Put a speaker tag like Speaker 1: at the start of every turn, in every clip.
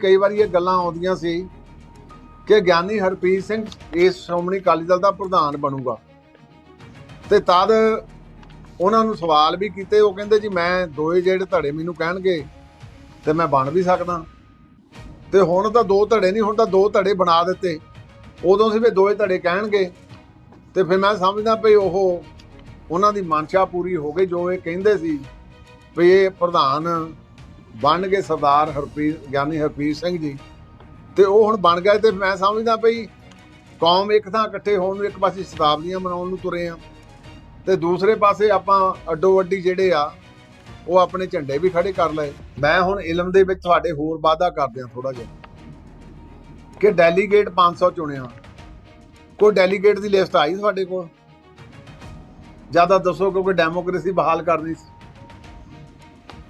Speaker 1: ਕਈ ਵਾਰੀ ਇਹ ਗੱਲਾਂ ਆਉਂਦੀਆਂ ਸੀ ਕਿ ਗਿਆਨੀ ਹਰਪ੍ਰੀਤ ਸਿੰਘ ਇਸ ਸ਼੍ਰੋਮਣੀ ਅਕਾਲੀ ਦਲ ਦਾ ਪ੍ਰਧਾਨ ਬਣੂਗਾ। ਤੇ ਤਦ ਉਹਨਾਂ ਨੂੰ ਸਵਾਲ ਵੀ ਕੀਤੇ, ਉਹ ਕਹਿੰਦੇ ਜੀ, ਮੈਂ ਦੋਏ ਜਿਹੜੇ ਧੜੇ ਮੈਨੂੰ ਕਹਿਣਗੇ, ਤੇ ਮੈਂ ਬਣ ਵੀ ਸਕਦਾ। ਤੇ ਹੁਣ ਤਾਂ ਦੋ ਧੜੇ ਨਹੀਂ, ਹੁਣ ਤਾਂ ਦੋ ਧੜੇ ਬਣਾ ਦਿੱਤੇ। ਉਦੋਂ ਸੀ ਵੀ ਦੋਏ ਧੜੇ ਕਹਿਣਗੇ। ਤੇ ਫਿਰ ਮੈਂ ਸਮਝਦਾ ਵੀ ਉਹ ਉਹਨਾਂ ਦੀ ਮਨਸ਼ਾ ਪੂਰੀ ਹੋ ਗਈ, ਜੋ ਇਹ ਕਹਿੰਦੇ ਸੀ ਵੀ ਇਹ ਪ੍ਰਧਾਨ ਬਣ ਗਏ ਸਰਦਾਰ ਹਰਪ੍ਰੀਤ, ਗਿਆਨੀ ਹਰਪ੍ਰੀਤ ਸਿੰਘ ਜੀ। ਤੇ ਉਹ ਹੁਣ ਬਣ ਗਏ ਤੇ ਮੈਂ ਸਮਝਦਾ ਭਈ ਕੌਮ ਇੱਕ ਥਾਂ ਇਕੱਠੇ ਹੋਣ ਨੂੰ, ਇੱਕ ਪਾਸੇ ਸ਼ਤਾਬਦੀਆਂ ਮਨਾਉਣ ਨੂੰ ਤੁਰੇ ਆ। ਤੇ ਦੂਸਰੇ ਪਾਸੇ ਆਪਾਂ ਅੱਡੋ ਅੱਡੀ ਜਿਹੜੇ ਆ, ਉਹ ਆਪਣੇ ਝੰਡੇ ਵੀ ਖੜੇ ਕਰ ਲਏ। ਮੈਂ ਹੁਣ ਇਲਮ ਦੇ ਵਿੱਚ ਤੁਹਾਡੇ ਹੋਰ ਵਾਅਦਾ ਕਰਦੇ ਆ ਥੋੜਾ ਜਿਹਾ। ਕਿ ਡੈਲੀਗੇਟ 500 ਚੁਣਿਆ। ਕੋਈ ਡੈਲੀਗੇਟ ਦੀ ਲਿਸਟ ਆਈ ਤੁਹਾਡੇ ਕੋਲ? ਜ਼ਿਆਦਾ ਦੱਸੋ ਕਿਉਂਕਿ ਡੈਮੋਕ੍ਰੇਸੀ ਬਹਾਲ ਕਰਨੀ ਸੀ।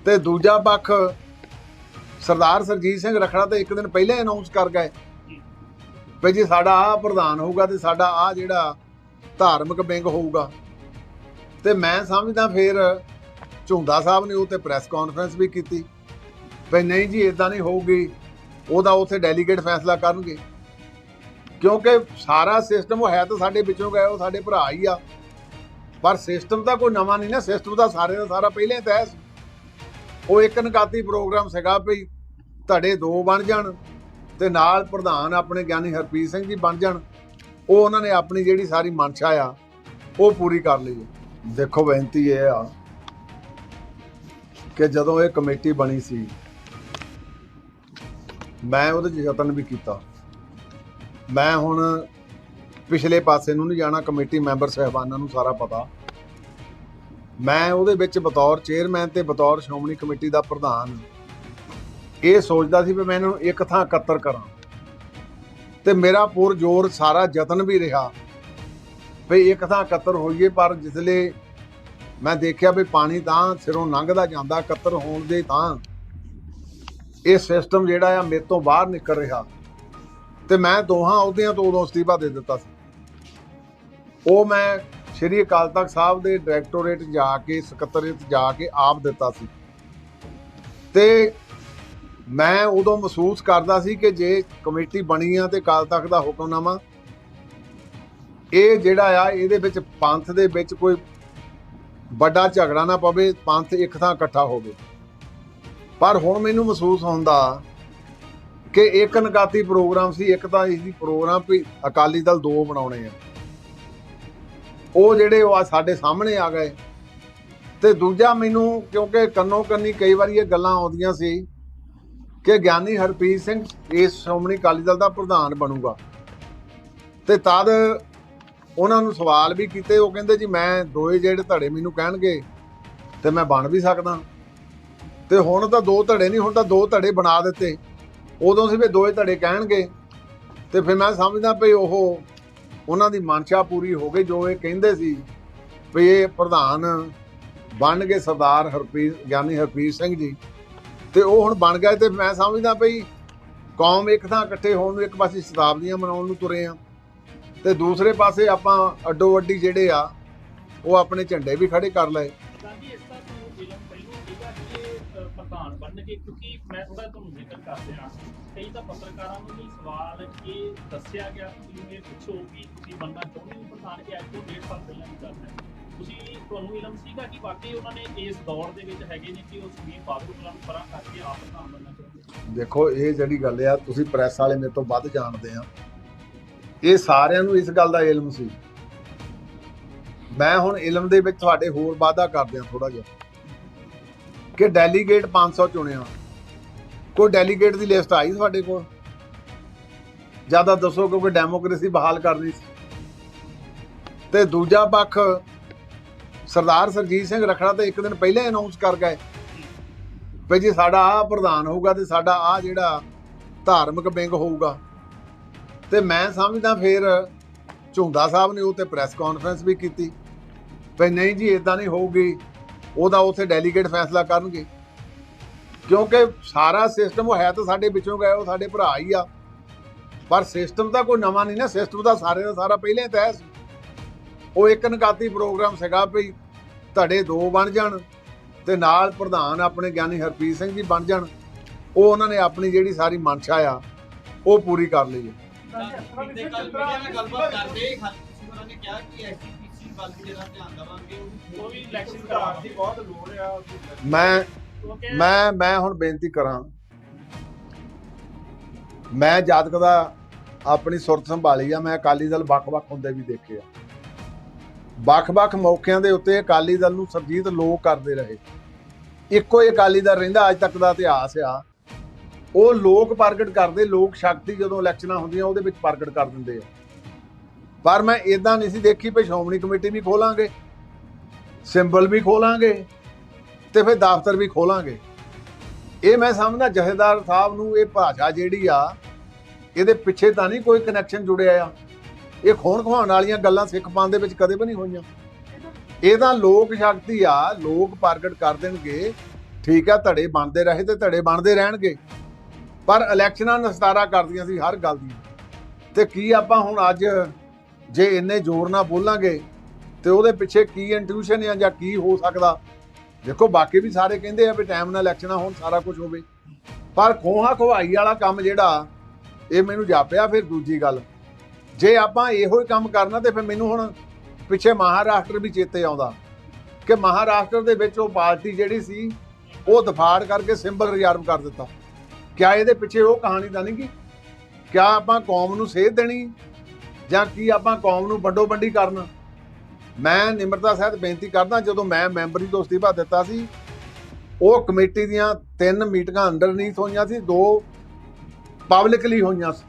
Speaker 1: ਤੇ ਦੂਜਾ ਪੱਖ ਸਰਦਾਰ ਸਰਜੀਤ ਸਿੰਘ ਰਖੜਾ ਤਾਂ ਇੱਕ ਦਿਨ ਪਹਿਲਾਂ ਅਨਾਉਂਸ ਕਰ ਗਏ ਵੀ ਜੀ ਸਾਡਾ ਆ ਪ੍ਰਧਾਨ ਹੋਊਗਾ ਤੇ ਸਾਡਾ ਆ ਜਿਹੜਾ ਧਾਰਮਿਕ ਵਿੰਗ ਹੋਊਗਾ। ਤੇ ਮੈਂ ਸਮਝਦਾ ਫਿਰ ਝੁੰਦਾ ਸਾਹਿਬ ਨੇ ਉਹ ਤੇ ਪ੍ਰੈਸ ਕਾਨਫਰੰਸ ਵੀ ਕੀਤੀ ਵੀ ਨਹੀਂ ਜੀ ਇਦਾਂ ਨਹੀਂ ਹੋਊਗੀ, ਉਹਦਾ ਉੱਥੇ ਡੈਲੀਗੇਟ ਫੈਸਲਾ ਕਰਨਗੇ। ਕਿਉਂਕਿ ਸਾਰਾ ਸਿਸਟਮ ਉਹ ਹੈ ਤਾਂ ਸਾਡੇ ਵਿੱਚੋਂ ਗਏ, ਉਹ ਸਾਡੇ ਭਰਾ ਹੀ ਆ। ਪਰ ਸਿਸਟਮ ਤਾਂ ਕੋਈ ਨਵਾਂ ਨਹੀਂ ਨਾ ਸਿਸਟਮ ਤਾਂ ਸਾਰੇ ਦਾ ਸਾਰਾ ਪਹਿਲੇ ਤੈਅ ਸੀ ਉਹ ਇੱਕ ਨਕਾਤੀ ਪ੍ਰੋਗਰਾਮ ਸੀਗਾ ਵੀ ਧੜੇ ਦੋ ਬਣ ਜਾਣ ਤੇ ਨਾਲ ਪ੍ਰਧਾਨ ਆਪਣੇ ਗਿਆਨੀ ਹਰਪ੍ਰੀਤ ਸਿੰਘ ਜੀ ਬਣ ਜਾਣ, ਉਹ ਉਹਨਾਂ ਨੇ ਆਪਣੀ ਜਿਹੜੀ ਸਾਰੀ ਮਨਸ਼ਾ ਆ, ਉਹ ਪੂਰੀ ਕਰ ਲਈ ਹੈ। ਦੇਖੋ ਬੇਨਤੀ ਇਹ ਆ ਕਿ ਜਦੋਂ ਇਹ ਕਮੇਟੀ ਬਣੀ ਸੀ, ਮੈਂ ਉਹਦੇ 'ਚ ਯਤਨ ਵੀ ਕੀਤਾ। ਮੈਂ ਹੁਣ ਪਿਛਲੇ ਪਾਸੇ ਨੂੰ ਨਹੀਂ ਜਾਣਾ, ਕਮੇਟੀ ਮੈਂਬਰ ਸਹਿਬਾਨਾਂ ਨੂੰ ਸਾਰਾ ਪਤਾ। ਮੈਂ ਉਹਦੇ ਵਿੱਚ ਬਤੌਰ ਚੇਅਰਮੈਨ ਤੇ ਬਤੌਰ ਸ਼੍ਰੋਮਣੀ ਕਮੇਟੀ ਦਾ ਪ੍ਰਧਾਨ। ਇਹ ਸੋਚਦਾ ਸੀ ਵੀ ਮੈਂ ਇਹਨੂੰ ਇੱਕ ਥਾਂ ਇਕੱਤਰ ਕਰਾਂ। ਤੇ ਮੇਰਾ ਪੂਰ ਜ਼ੋਰ ਸਾਰਾ ਯਤਨ ਵੀ ਰਿਹਾ ਵੀ ਇੱਕ ਥਾਂ ਇਕੱਤਰ ਹੋਈਏ, ਪਰ ਜਿਸਲੇ ਮੈਂ ਦੇਖਿਆ ਵੀ ਪਾਣੀ ਤਾਂ ਸਿਰੋਂ ਲੰਘਦਾ ਜਾਂਦਾ, ਇਕੱਤਰ ਹੋਣ ਦੇ ਤਾਂ ਇਹ ਸਿਸਟਮ ਜਿਹੜਾ ਆ ਮੇਰੇ ਤੋਂ ਬਾਹਰ ਨਿਕਲ ਰਿਹਾ। ਤੇ ਮੈਂ ਦੋਹਾਂ ਅਹੁਦਿਆਂ ਤੋਂ ਉਦੋਂ ਅਸਤੀਫਾ ਦੇ ਦਿੱਤਾ ਸੀ। ਉਹ ਮੈਂ ਸ਼੍ਰੀ ਅਕਾਲ ਤਖਤ ਸਾਹਿਬ ਦੇ ਡਾਇਰੈਕਟੋਰੇਟ ਜਾ ਕੇ ਸਕੱਤਰੇਤ ਜਾ ਕੇ ਆਪ ਦਿੱਤਾ ਸੀ। ਤੇ ਮੈਂ ਉਦੋਂ ਮਹਿਸੂਸ ਕਰਦਾ ਸੀ ਕਿ ਜੇ ਕਮੇਟੀ ਬਣੀ ਆ ਤੇ ਅਕਾਲ ਤਖਤ ਦਾ ਹੁਕਮਨਾਮਾ ਇਹ ਜਿਹੜਾ ਆ, ਇਹਦੇ ਵਿੱਚ ਪੰਥ ਦੇ ਵਿੱਚ ਕੋਈ ਵੱਡਾ ਝਗੜਾ ਨਾ ਪਵੇ, ਪੰਥ ਇੱਕ ਥਾਂ ਇਕੱਠਾ ਹੋਵੇ। ਪਰ ਹੁਣ ਮੈਨੂੰ ਮਹਿਸੂਸ ਹੁੰਦਾ ਕਿ ਇੱਕ ਨਕਾਤੀ ਪ੍ਰੋਗਰਾਮ ਸੀ, ਇੱਕ ਤਾਂ ਇਸ ਦੀ ਪ੍ਰੋਗਰਾਮ ਵੀ ਅਕਾਲੀ ਦਲ ਦੋ ਬਣਾਉਣੇ ਆ। ਉਹ ਜਿਹੜੇ ਉਹ ਆ ਸਾਡੇ ਸਾਹਮਣੇ ਆ ਗਏ ਤੇ ਦੂਜਾ ਮੈਨੂੰ, ਕਿਉਂਕਿ ਕੰਨੋ ਕੰਨੀ ਕਈ ਵਾਰੀ ਇਹ ਗੱਲਾਂ ਆਉਂਦੀਆਂ ਸੀ ਕਿ ਗਿਆਨੀ ਹਰਪ੍ਰੀਤ ਸਿੰਘ ਇਸ ਸ਼੍ਰੋਮਣੀ ਅਕਾਲੀ ਦਲ ਦਾ ਪ੍ਰਧਾਨ ਬਣੂਗਾ। ਤੇ ਤਦ ਉਹਨਾਂ ਨੂੰ ਸਵਾਲ ਵੀ ਕੀਤੇ, ਉਹ ਕਹਿੰਦੇ ਜੀ, ਮੈਂ ਦੋਏ ਜਿਹੜੇ ਧੜੇ ਮੈਨੂੰ ਕਹਿਣਗੇ, ਤੇ ਮੈਂ ਬਣ ਵੀ ਸਕਦਾ। ਤੇ ਹੁਣ ਤਾਂ ਦੋ ਧੜੇ ਨਹੀਂ, ਹੁਣ ਤਾਂ ਦੋ ਧੜੇ ਬਣਾ ਦਿੱਤੇ। ਉਦੋਂ ਸੀ ਵੀ ਦੋਏ ਧੜੇ ਕਹਿਣਗੇ। ਤੇ ਫਿਰ ਮੈਂ ਸਮਝਦਾ ਵੀ ਉਹ ਉਹਨਾਂ ਦੀ ਮਨਸ਼ਾ ਪੂਰੀ ਹੋ ਗਈ, ਜੋ ਇਹ ਕਹਿੰਦੇ ਸੀ ਵੀ ਇਹ ਪ੍ਰਧਾਨ ਬਣ ਗਏ ਸਰਦਾਰ ਹਰਪ੍ਰੀਤ, ਗਿਆਨੀ ਹਰਪ੍ਰੀਤ ਸਿੰਘ ਜੀ। ਤੇ ਉਹ ਹੁਣ ਬਣ ਗਏ ਤੇ ਮੈਂ ਸਮਝਦਾ ਵੀ ਕੌਮ ਇੱਕ ਥਾਂ ਇਕੱਠੇ ਹੋਣ ਨੂੰ ਇੱਕ ਪਾਸੇ ਸ਼ਤਾਬਦੀਆਂ ਮਨਾਉਣ ਨੂੰ ਤੁਰੇ ਆ। ਤੇ ਦੂਸਰੇ ਪਾਸੇ ਆਪਾਂ ਅੱਡੋ ਅੱਡੀ ਜਿਹੜੇ ਆ, ਉਹ ਆਪਣੇ ਝੰਡੇ ਵੀ ਖੜੇ ਕਰ ਲਏ।
Speaker 2: ਗਾਂਧੀ ਇਸ ਦਾ ਕਿਉਂਕਿ ਮੈਂ ਥੋੜਾ ਤੁਹਾਨੂੰ ਜ਼ਿਕਰ ਕਰ ਰਿਹਾ ਕਈ ਤਾਂ ਪੱਤਰਕਾਰਾਂ ਨੂੰ ਵੀ ਸਵਾਲ ਇਹ ਦੱਸਿਆ ਗਿਆ ਕਿ ਇਹ ਪੁੱਛੋ ਕਿ ਤੁਸੀਂ ਬਣਨਾ ਚਾਹੁੰਦੇ ਹੋ ਪ੍ਰਧਾਨ, ਕਿ ਅੱਜ ਤੋਂ ਡੇਢ ਸਾਲ ਪਹਿਲਾਂ ਦੀ ਗੱਲ ਹੈ। ਤੁਸੀਂ ਤੁਹਾਨੂੰ ਇਲਮ ਸੀਗਾ ਕਿ ਵਾਕਈ ਉਹਨਾਂ ਨੇ ਇਸ ਦੌਰ ਦੇ ਵਿੱਚ ਹੈਗੇ ਨੇ ਕਿ ਉਹ ਸੁਖਬੀਰ ਬਾਦਲ ਨੂੰ ਪਰਾਂ ਕਰਕੇ ਆਪ ਪ੍ਰਧਾਨ ਬਣਨਾ ਚਾਹੁੰਦੇ
Speaker 1: ਦੇਖੋ, ਇਹ ਜਿਹੜੀ ਗੱਲ ਆ, ਤੁਸੀਂ ਪ੍ਰੈਸ ਵਾਲੇ ਮੇਰੇ ਤੋਂ ਵੱਧ ਜਾਣਦੇ ਆ। ਇਹ ਸਾਰਿਆਂ ਨੂੰ ਇਸ ਗੱਲ ਦਾ ਇਲਮ ਸੀ। ਮੈਂ ਹੁਣ ਇਲਮ ਦੇ ਵਿੱਚ ਤੁਹਾਡੇ ਹੋਰ ਵਾਅਦਾ ਕਰਦੇ ਆ ਥੋੜਾ ਜਿਹਾ ਕਿ ਡੈਲੀਗੇਟ 500 ਚੁਣਿਆ। ਕੋਈ ਡੈਲੀਗੇਟ ਦੀ ਲਿਸਟ ਆਈ ਤੁਹਾਡੇ ਕੋਲ? ਜ਼ਿਆਦਾ ਦੱਸੋ ਕਿਉਂਕਿ ਡੈਮੋਕ੍ਰੇਸੀ ਬਹਾਲ ਕਰਨੀ ਸੀ। ਤੇ ਦੂਜਾ ਪੱਖ ਸਰਦਾਰ ਸਰਜੀਤ ਸਿੰਘ ਰਖੜਾ ਤਾਂ ਇੱਕ ਦਿਨ ਪਹਿਲਾਂ ਅਨਾਉਂਸ ਕਰ ਗਏ ਵੀ ਜੀ ਸਾਡਾ ਆ ਪ੍ਰਧਾਨ ਹੋਊਗਾ ਤੇ ਸਾਡਾ ਆ ਜਿਹੜਾ ਧਾਰਮਿਕ ਵਿੰਗ ਹੋਊਗਾ। ਤੇ ਮੈਂ ਸਮਝਦਾ ਫਿਰ ਝੁੰਦਾ ਸਾਹਿਬ ਨੇ ਉਹ ਪ੍ਰੈਸ ਕਾਨਫਰੰਸ ਵੀ ਕੀਤੀ ਵੀ ਨਹੀਂ ਜੀ ਇਦਾਂ ਨਹੀਂ ਹੋਊਗੀ, ਉਹਦਾ ਉੱਥੇ ਡੈਲੀਗੇਟ ਫੈਸਲਾ ਕਰਨਗੇ। ਕਿਉਂਕਿ ਸਾਰਾ ਸਿਸਟਮ ਉਹ ਹੈ ਤਾਂ ਸਾਡੇ ਵਿੱਚੋਂ ਗਏ, ਉਹ ਸਾਡੇ ਭਰਾ ਹੀ ਆ। ਪਰ ਸਿਸਟਮ ਤਾਂ ਕੋਈ ਨਵਾਂ ਨਹੀਂ ਨਾ ਸਿਸਟਮ ਤਾਂ ਸਾਰੇ ਦਾ ਸਾਰਾ ਪਹਿਲਾਂ ਹੀ ਤੈਅ ਸੀ। ਉਹ ਇੱਕ ਨਕਾਤੀ ਪ੍ਰੋਗਰਾਮ ਸੀਗਾ ਵੀ ਧੜੇ ਦੋ ਬਣ ਜਾਣ ਤੇ ਨਾਲ ਪ੍ਰਧਾਨ ਆਪਣੇ ਗਿਆਨੀ ਹਰਪ੍ਰੀਤ ਸਿੰਘ ਜੀ ਬਣ ਜਾਣ, ਉਹ ਉਹਨਾਂ ਨੇ ਆਪਣੀ ਜਿਹੜੀ ਸਾਰੀ ਮਨਸ਼ਾ ਆ, ਉਹ ਪੂਰੀ ਕਰ ਲਈ ਮੈਂ ਮੈਂ ਮੈਂ ਹੁਣ ਬੇਨਤੀ ਕਰਾਂ, ਮੈਂ ਜਾਤਕ ਦਾ ਆਪਣੀ ਸੁਰਤ ਸੰਭਾਲੀ ਆ, ਮੈਂ ਅਕਾਲੀ ਦਲ ਵੱਖ-ਵੱਖ ਹੁੰਦੇ ਵੀ ਦੇਖੇ ਆ। ਵੱਖ-ਵੱਖ ਮੌਕਿਆਂ ਦੇ ਉੱਤੇ ਅਕਾਲੀ ਦਲ ਨੂੰ ਸਰਜੀਤ ਲੋਕ ਕਰਦੇ ਰਹੇ। ਇੱਕੋ ਹੀ ਅਕਾਲੀ ਦਲ ਰਹਿੰਦਾ, ਅੱਜ ਤੱਕ ਦਾ ਇਤਿਹਾਸ ਆ। ਉਹ ਲੋਕ ਪ੍ਰਗਟ ਕਰਦੇ, ਲੋਕ ਸ਼ਕਤੀ ਜਦੋਂ ਇਲੈਕਸ਼ਨਾਂ ਹੁੰਦੀਆਂ, ਉਹਦੇ ਵਿੱਚ ਪ੍ਰਗਟ ਕਰ ਦਿੰਦੇ ਆ। ਪਰ ਮੈਂ ਇਦਾਂ ਨਹੀਂ ਸੀ ਦੇਖੀ ਵੀ ਸ਼੍ਰੋਮਣੀ ਕਮੇਟੀ ਵੀ ਖੋਲਾਂਗੇ, ਸਿੰਬਲ ਵੀ ਖੋਲਾਂਗੇ ਤੇ ਫਿਰ ਦਫ਼ਤਰ ਵੀ ਖੋਲਾਂਗੇ। ਇਹ ਮੈਂ ਸਮਝਦਾ, ਜਥੇਦਾਰ ਸਾਹਿਬ ਨੂੰ ਇਹ ਭਾਸ਼ਾ ਜਿਹੜੀ ਆ, ਇਹਦੇ ਪਿੱਛੇ ਤਾਂ ਨਹੀਂ ਕੋਈ ਕਨੈਕਸ਼ਨ ਜੁੜਿਆ ਆ। ਇਹ ਖੋਣ ਖਵਾਉਣ ਵਾਲੀਆਂ ਗੱਲਾਂ ਸਿੱਖ ਪੰਥ ਦੇ ਵਿੱਚ ਕਦੇ ਵੀ ਨਹੀਂ ਹੋਈਆਂ। ਇਹ ਤਾਂ ਲੋਕ ਸ਼ਕਤੀ ਆ, ਲੋਕ ਪ੍ਰਗਟ ਕਰ ਦੇਣਗੇ। ਠੀਕ ਆ, ਧੜੇ ਬਣਦੇ ਰਹੇ ਤੇ ਧੜੇ ਬਣਦੇ ਰਹਿਣਗੇ। ਪਰ ਇਲੈਕਸ਼ਨਾਂ ਨਸਤਾਰਾ ਕਰਦੀਆਂ ਸੀ ਹਰ ਗੱਲ ਦੀ ਤੇ ਕੀ ਆਪਾਂ ਹੁਣ ਅੱਜ ਜੇ ਇੰਨੇ ਜ਼ੋਰ ਨਾਲ ਬੋਲਾਂਗੇ, ਤੇ ਉਹਦੇ ਪਿੱਛੇ ਕੀ ਇੰਟਿਊਸ਼ਨ ਆ ਜਾਂ ਕੀ ਹੋ ਸਕਦਾ? ਦੇਖੋ, ਬਾਕੀ ਵੀ ਸਾਰੇ ਕਹਿੰਦੇ ਆ ਵੀ ਟਾਈਮ ਨਾਲ ਇਲੈਕਸ਼ਨਾਂ ਹੋਣ, ਸਾਰਾ ਕੁਝ ਹੋਵੇ। ਪਰ ਖੋਹਾ ਖਵਾਈ ਵਾਲਾ ਕੰਮ ਜਿਹੜਾ, ਇਹ ਮੈਨੂੰ ਜਾਪਿਆ ਫਿਰ ਦੂਜੀ ਗੱਲ। ਜੇ ਆਪਾਂ ਇਹੋ ਹੀ ਕੰਮ ਕਰਨਾ ਤੇ ਫਿਰ ਮੈਨੂੰ ਹੁਣ ਪਿੱਛੇ ਮਹਾਰਾਸ਼ਟਰ ਵੀ ਚੇਤੇ ਆਉਂਦਾ ਕਿ ਮਹਾਰਾਸ਼ਟਰ ਦੇ ਵਿੱਚ ਉਹ ਪਾਰਟੀ ਜਿਹੜੀ ਸੀ, ਉਹ ਦਫਾੜ ਕਰਕੇ ਸਿੰਬਲ ਰਿਜ਼ਰਵ ਕਰ ਦਿੱਤਾ। ਕਿਆ ਇਹਦੇ ਪਿੱਛੇ ਉਹ ਕਹਾਣੀ ਤਾਂ ਨਹੀਂ ਗੀ? ਕਿਆ ਆਪਾਂ ਕੌਮ ਨੂੰ ਸੇਧ ਦੇਣੀ? ਜਾਂ ਕੀ ਆਪਾਂ ਕੌਮ ਨੂੰ ਵੰਡੋ ਵੰਡੀ ਕਰਨਾ? ਮੈਂ ਨਿਮਰਤਾ ਸਹਿਤ ਬੇਨਤੀ ਕਰਦਾ, ਜਦੋਂ ਮੈਂ ਮੈਂਬਰੀ ਤੋਂ ਅਸਤੀਫਾ ਦਿੱਤਾ ਸੀ, ਉਹ ਕਮੇਟੀ ਦੀਆਂ ਤਿੰਨ ਮੀਟਿੰਗਾਂ ਅੰਡਰਨੀਥ ਹੋਈਆਂ ਸੀ, ਦੋ ਪਬਲਿਕਲੀ ਹੋਈਆਂ ਸੀ।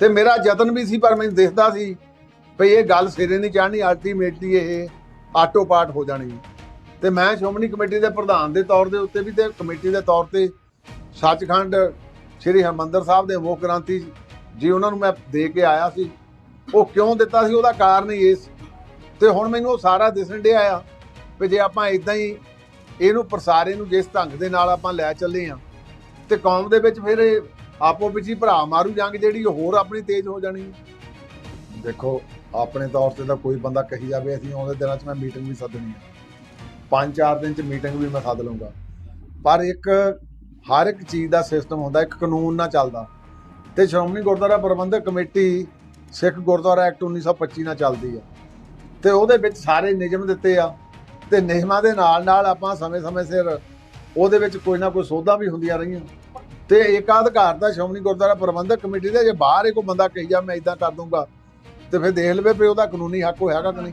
Speaker 1: ਤੇ ਮੇਰਾ ਯਤਨ ਵੀ ਸੀ, ਪਰ ਮੈਨੂੰ ਦਿਖਦਾ ਸੀ ਭਈ ਇਹ ਗੱਲ ਸਿਰੇ ਨਹੀਂ ਚੜ੍ਹਨੀ ਅਲਟੀਮੇਟਲੀ ਇਹ ਆਟੋ ਪਾਟ ਹੋ ਜਾਣੀ। ਤੇ ਮੈਂ ਸ਼੍ਰੋਮਣੀ ਕਮੇਟੀ ਦੇ ਪ੍ਰਧਾਨ ਦੇ ਤੌਰ ਦੇ ਉੱਤੇ ਵੀ ਤੇ ਕਮੇਟੀ ਦੇ ਤੌਰ ਤੇ ਸੱਚਖੰਡ ਸ੍ਰੀ ਹਰਮੰਦਰ ਸਾਹਿਬ ਦੇ ਮੁੱਖ ਕ੍ਰਾਂਤੀ ਜੀ ਉਹਨਾਂ ਨੂੰ ਮੈਂ ਦੇ ਕੇ ਆਇਆ ਸੀ। ਉਹ ਕਿਉਂ ਦਿੱਤਾ ਸੀ? ਉਹਦਾ ਕਾਰਨ ਹੀ ਇਸ ਤੇ ਹੁਣ ਮੈਨੂੰ ਉਹ ਸਾਰਾ ਦਿਸਣ ਡਿਆ ਆ ਵੀ ਜੇ ਆਪਾਂ ਇਦਾਂ ਹੀ ਇਹਨੂੰ ਪ੍ਰਸਾਰੇ ਨੂੰ ਜਿਸ ਢੰਗ ਦੇ ਨਾਲ ਆਪਾਂ ਲੈ ਚੱਲੇ ਆ, ਤੇ ਕੌਮ ਦੇ ਵਿੱਚ ਫਿਰ ਇਹ ਆਪੋ ਵਿੱਚ ਹੀ ਭਰਾ ਮਾਰੂ ਜੰਗ ਜਿਹੜੀ ਉਹ ਹੋਰ ਆਪਣੀ ਤੇਜ਼ ਹੋ ਜਾਣੀ। ਦੇਖੋ, ਆਪਣੇ ਤੌਰ ਤੇ ਤਾਂ ਕੋਈ ਬੰਦਾ ਕਹੀ ਜਾਵੇ, ਅਸੀਂ ਆਉਂਦੇ ਦਿਨਾਂ 'ਚ ਮੈਂ ਮੀਟਿੰਗ ਵੀ ਸੱਦਣੀ ਹੈ ਪੰਜ ਚਾਰ ਦਿਨ 'ਚ ਮੀਟਿੰਗ ਵੀ ਮੈਂ ਸੱਦ ਲਊਂਗਾ। ਪਰ ਇੱਕ, ਹਰ ਇੱਕ ਚੀਜ਼ ਦਾ ਸਿਸਟਮ ਹੁੰਦਾ, ਇੱਕ ਕਾਨੂੰਨ ਨਾਲ ਚੱਲਦਾ। ਤੇ ਸ਼੍ਰੋਮਣੀ ਗੁਰਦੁਆਰਾ ਪ੍ਰਬੰਧਕ ਕਮੇਟੀ, ਸਿੱਖ ਗੁਰਦੁਆਰਾ ਐਕਟ 1925 ਨਾਲ ਚੱਲਦੀ ਆ। ਤੇ ਉਹਦੇ ਵਿੱਚ ਸਾਰੇ ਨਿਯਮ ਦਿੱਤੇ ਆ। ਤੇ ਨਿਯਮਾਂ ਦੇ ਨਾਲ ਨਾਲ ਆਪਾਂ ਸਮੇਂ-ਸਮੇਂ ਸਿਰ ਉਹਦੇ ਵਿੱਚ ਕੋਈ ਨਾ ਕੋਈ ਸੋਧਾਂ ਵੀ ਹੁੰਦੀਆਂ ਰਹੀਆਂ। ਤੇ ਏਕਾਧਿਕਾਰ ਦਾ ਸ਼੍ਰੋਮਣੀ ਗੁਰਦੁਆਰਾ ਪ੍ਰਬੰਧਕ ਕਮੇਟੀ ਦੇ, ਜੇ ਬਾਹਰ ਹੀ ਕੋਈ ਬੰਦਾ ਕਹੀ ਜਾ, ਮੈਂ ਇਦਾਂ ਕਰ ਦੂੰਗਾ। ਤੇ ਫਿਰ ਦੇਖ ਲਵੇ ਵੀ ਉਹਦਾ ਕਾਨੂੰਨੀ ਹੱਕ ਹੋਇਆਗਾ ਕਿ ਨਹੀਂ।